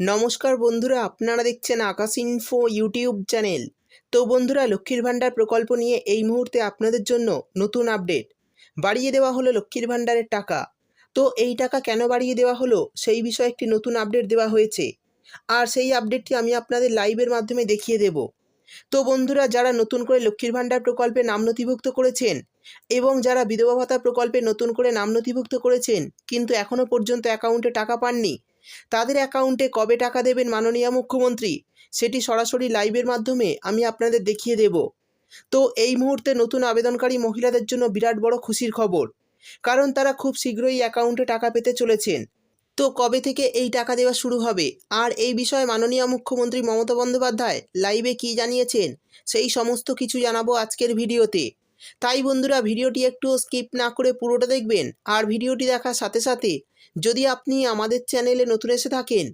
নমস্কার বন্ধুরা, আপনারা দেখছেন আকাশ ইনফো ইউটিউব চ্যানেল তো বন্ধুরা, লক্ষ্মীর ভাণ্ডার প্রকল্প নিয়ে এই মুহূর্তে আপনাদের জন্য নতুন আপডেট বাড়িয়ে দেওয়া হলো লক্ষ্মীর ভাণ্ডারের টাকা। তো এই টাকা কেন বাড়িয়ে দেওয়া হলো, সেই বিষয়ে একটি নতুন আপডেট দেওয়া হয়েছে। আর সেই আপডেটটি আমি আপনাদের লাইভের মাধ্যমে দেখিয়ে দেব। তো বন্ধুরা, যারা নতুন করে লক্ষ্মীর ভাণ্ডার প্রকল্পে নাম নথিভুক্ত করেছেন এবং যারা বিধবা ভাতা প্রকল্পে নতুন করে নাম নথিভুক্ত করেছেন, কিন্তু এখনও পর্যন্ত অ্যাকাউন্টে টাকা পাননি তাদের অ্যাকাউন্টে কবে টাকা দেবেন মাননীয় মুখ্যমন্ত্রী? সেটি সরাসরি লাইভের মাধ্যমে আমি আপনাদের দেখিয়ে দেব। তো এই মুহূর্তে নতুন আবেদনকারী মহিলাদের জন্য বিরাট বড় খুশির খবর। কারণ তারা খুব শীঘ্রই অ্যাকাউন্টে টাকা পেতে চলেছেন। তো কবে থেকে এই টাকা দেওয়া শুরু হবে? আর এই বিষয়ে মাননীয় মুখ্যমন্ত্রী মমতা বন্দ্যোপাধ্যায় লাইভে কী জানিয়েছেন? সেই সমস্ত কিছু জানাব আজকের ভিডিওতে। তাই বন্ধুরা ভিডিওটি একটু স্কিপ না করে পুরোটা দেখবেন আর ভিডিওটি দেখার সাথে সাথে যদি আপনি আমাদের চ্যানেলে নতুন এসে থাকেন,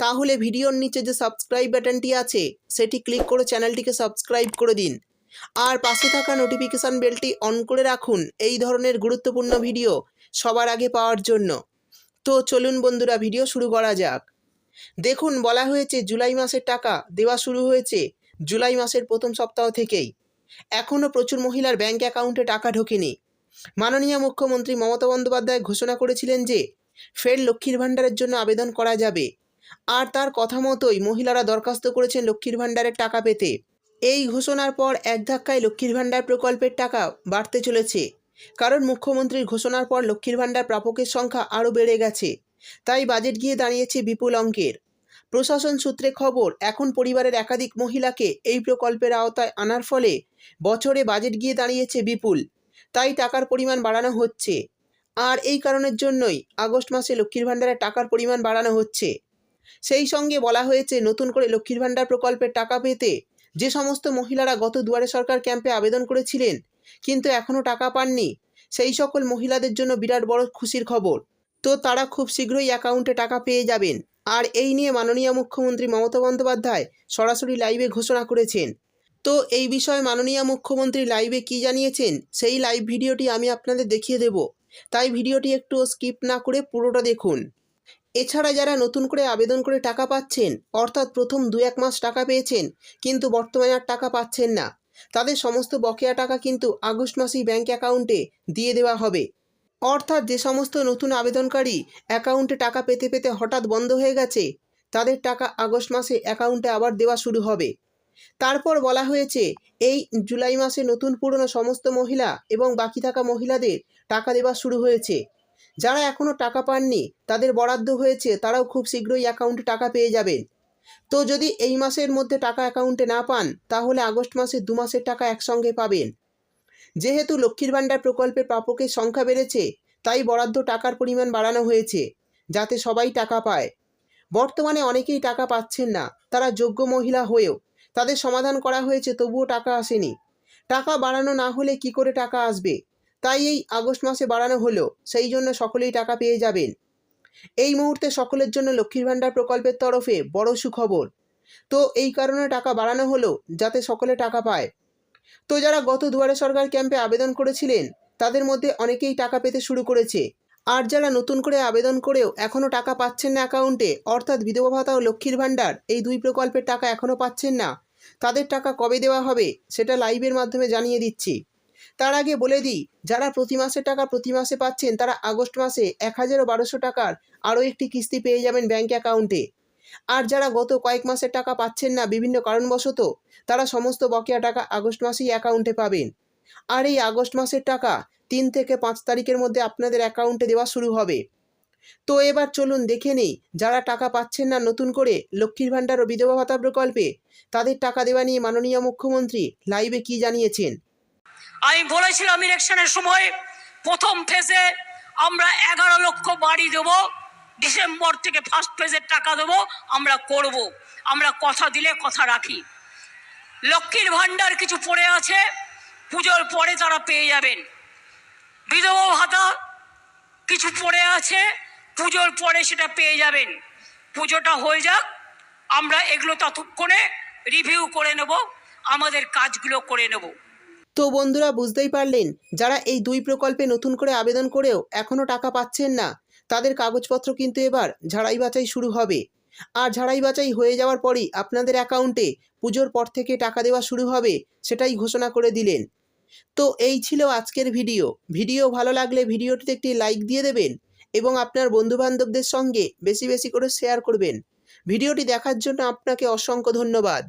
তাহলে ভিডিওর নিচে যে সাবস্ক্রাইব বাটনটি আছে, সেটি ক্লিক করে চ্যানেলটিকে সাবস্ক্রাইব করে দিন। আর পাশে থাকা নোটিফিকেশান বেলটি অন করে রাখুন এই ধরনের গুরুত্বপূর্ণ ভিডিও সবার আগে পাওয়ার জন্য। তো চলুন বন্ধুরা ভিডিও শুরু করা যাক। দেখুন বলা হয়েছে জুলাই মাসের টাকা দেওয়া শুরু হয়েছে জুলাই মাসের প্রথম সপ্তাহ থেকেই। এখনও প্রচুর মহিলার ব্যাঙ্ক অ্যাকাউন্টে টাকা ঢোকেনি। মাননীয় মুখ্যমন্ত্রী মমতা বন্দ্যোপাধ্যায় ঘোষণা করেছিলেন যে, ফের লক্ষ্মীর ভাণ্ডারের জন্য আবেদন করা যাবে। আর তার কথা মতোই মহিলারা দরখাস্ত করেছেন লক্ষ্মীর ভাণ্ডারের টাকা পেতে। এই ঘোষণার পর এক ধাক্কায় লক্ষ্মীর ভাণ্ডার প্রকল্পের টাকা বাড়তে চলেছে। কারণ মুখ্যমন্ত্রীর ঘোষণার পর লক্ষ্মীর ভাণ্ডার প্রাপকের সংখ্যা আরও বেড়ে গেছে। তাই বাজেট গিয়ে দাঁড়িয়েছে বিপুল অঙ্কের। প্রশাসন সূত্রে খবর, এখন পরিবারের একাধিক মহিলাকে এই প্রকল্পের আওতায় আনার ফলে বছরে বাজেট গিয়ে দাঁড়িয়েছে বিপুল। তাই টাকার পরিমাণ বাড়ানো হচ্ছে। আর এই কারণের জন্যই আগস্ট মাসে লক্ষ্মীর ভাণ্ডারে টাকার পরিমাণ বাড়ানো হচ্ছে। সেই সঙ্গে বলা হয়েছে, নতুন করে লক্ষ্মীর ভাণ্ডার প্রকল্পের টাকা পেতে যে সমস্ত মহিলারা গত দুয়ারে সরকার ক্যাম্পে আবেদন করেছিলেন, কিন্তু এখনও টাকা পাননি। সেই সকল মহিলাদের জন্য বিরাট বড় খুশির খবর। তো তারা খুব শীঘ্রই অ্যাকাউন্টে টাকা পেয়ে যাবেন। আর এই নিয়ে মাননীয় মুখ্যমন্ত্রী মমতা বন্দ্যোপাধ্যায় সরাসরি লাইভে ঘোষণা করেছেন। তো এই বিষয়ে মাননীয় মুখ্যমন্ত্রী লাইভে কি জানিয়েছেন, সেই লাইভ ভিডিওটি আমি আপনাদের দেখিয়ে দেব। তাই ভিডিওটি একটু স্কিপ না করে পুরোটা দেখুন। এছাড়া যারা নতুন করে আবেদন করে টাকা পাচ্ছেন, অর্থাৎ প্রথম দু এক মাস টাকা পেয়েছেন, কিন্তু বর্তমানে আর টাকা পাচ্ছেন না, তাদের সমস্ত বকেয়া টাকা কিন্তু আগস্ট মাসেই ব্যাঙ্ক অ্যাকাউন্টে দিয়ে দেওয়া হবে। অর্থাৎ যে সমস্ত নতুন আবেদনকারী অ্যাকাউন্টে টাকা পেতে পেতে হঠাৎ বন্ধ হয়ে গেছে, তাদের টাকা আগস্ট মাসে অ্যাকাউন্টে আবার দেওয়া শুরু হবে। তারপর বলা হয়েছে, এই জুলাই মাসে নতুন পুরনো সমস্ত মহিলা এবং বাকি থাকা মহিলাদের টাকা দেওয়া শুরু হয়েছে। যারা এখনও টাকা পাননি, তাদের বরাদ্দ হয়েছে, তারাও খুব শীঘ্রই অ্যাকাউন্টে টাকা পেয়ে যাবেন। তো যদি এই মাসের মধ্যে টাকা অ্যাকাউন্টে না পান, তাহলে আগস্ট মাসে দু মাসের টাকা একসঙ্গে পাবেন। যেহেতু লক্ষ্মীর ভাণ্ডার প্রকল্পের প্রাপকের সংখ্যা বেড়েছে, তাই বরাদ্দ টাকার পরিমাণ বাড়ানো হয়েছে, যাতে সবাই টাকা পায়। বর্তমানে অনেকেই টাকা পাচ্ছেন না, তারা যোগ্য মহিলা হয়েও তাদের সমাধান করা হয়েছে, তবুও টাকা আসেনি। টাকা বাড়ানো না হলে কি করে টাকা আসবে? তাই এই আগস্ট মাসে বাড়ানো হলো, সেই জন্য সকলেই টাকা পেয়ে যাবেন। এই মুহূর্তে সকলের জন্য লক্ষ্মীর ভাণ্ডার প্রকল্পের তরফে বড় সুখবর। তো এই কারণে টাকা বাড়ানো হলো, যাতে সকলে টাকা পায়। তো যারা গত দুয়ারে সরকার ক্যাম্পে আবেদন করেছিলেন, তাদের মধ্যে অনেকেই টাকা পেতে শুরু করেছে। আর যারা নতুন করে আবেদন করেও এখনও টাকা পাচ্ছেন না অ্যাকাউন্টে, অর্থাৎ বিধবা ভাতা ও লক্ষ্মীর ভাণ্ডার, এই দুই প্রকল্পের টাকা এখনও পাচ্ছেন না। তাদের টাকা কবে দেওয়া হবে, সেটা লাইভের মাধ্যমে জানিয়ে দিচ্ছি। তার আগে বলে দিই, যারা প্রতি মাসের টাকা প্রতি মাসে পাচ্ছেন, তারা আগস্ট মাসে এক হাজার বারোশো টাকার আরও একটি কিস্তি পেয়ে যাবেন ব্যাঙ্ক অ্যাকাউন্টে। আর যারা গত কয়েক মাসের টাকা পাচ্ছেন না বিভিন্ন কারণবশত, তারা সমস্ত বকেয়া টাকা আগস্ট মাসেই অ্যাকাউন্টে পাবেন। আর এই আগস্ট মাসের টাকা তিন থেকে পাঁচ তারিখের মধ্যে আপনাদের অ্যাকাউন্টে দেওয়া শুরু হবে। তো এবার চলুন দেখে নেই, যারা টাকা পাচ্ছেন না নতুন করে লক্ষ্মীর ভাণ্ডার ও বিধবা ভাতা প্রকল্পে, তাদের টাকা দেওয়া নিয়ে মাননীয় মুখ্যমন্ত্রী লাইভে কি জানিয়েছেন? আমি বলেছিলাম ইলেকশনের সময় প্রথম ফেজে আমরা এগারো লক্ষ বাড়ি দেবো। ডিসেম্বর থেকে ফার্স্ট ফেজের টাকা দেবো, আমরা করব। আমরা কথা দিলে কথা রাখি। লক্ষ্মীর ভাণ্ডার কিছু পড়ে আছে, পুজোর পরে তারা পেয়ে যাবেন। বিধবা ভাতা কিছু পড়ে আছে, পুজোর পরে সেটা পেয়ে যাবেন। পুজোটা হয়ে যাক, আমরা এগুলো ততক্ষণে রিভিউ করে নেব, আমাদের কাজগুলো করে নেব। তো বন্ধুরা, বুঝতেই পারলেন, যারা এই দুই প্রকল্পে নতুন করে আবেদন করেও এখনও টাকা পাচ্ছেন না তাদের কাগজপত্র কিন্তু এবার ঝাড়াই বাছাই শুরু হবে। আর ঝাড়াই বাছাই হয়ে যাওয়ার পরই আপনাদের অ্যাকাউন্টে পুজোর পর থেকে টাকা দেওয়া শুরু হবে, সেটাই ঘোষণা করে দিলেন। তো এই ছিল আজকের ভিডিও। ভিডিও ভালো লাগলে ভিডিওটিতে একটি লাইক দিয়ে দেবেন এবং আপনার বন্ধুবান্ধবদের সঙ্গে বেশি বেশি করে শেয়ার করবেন। ভিডিওটি দেখার জন্য আপনাকে অসংখ্য ধন্যবাদ।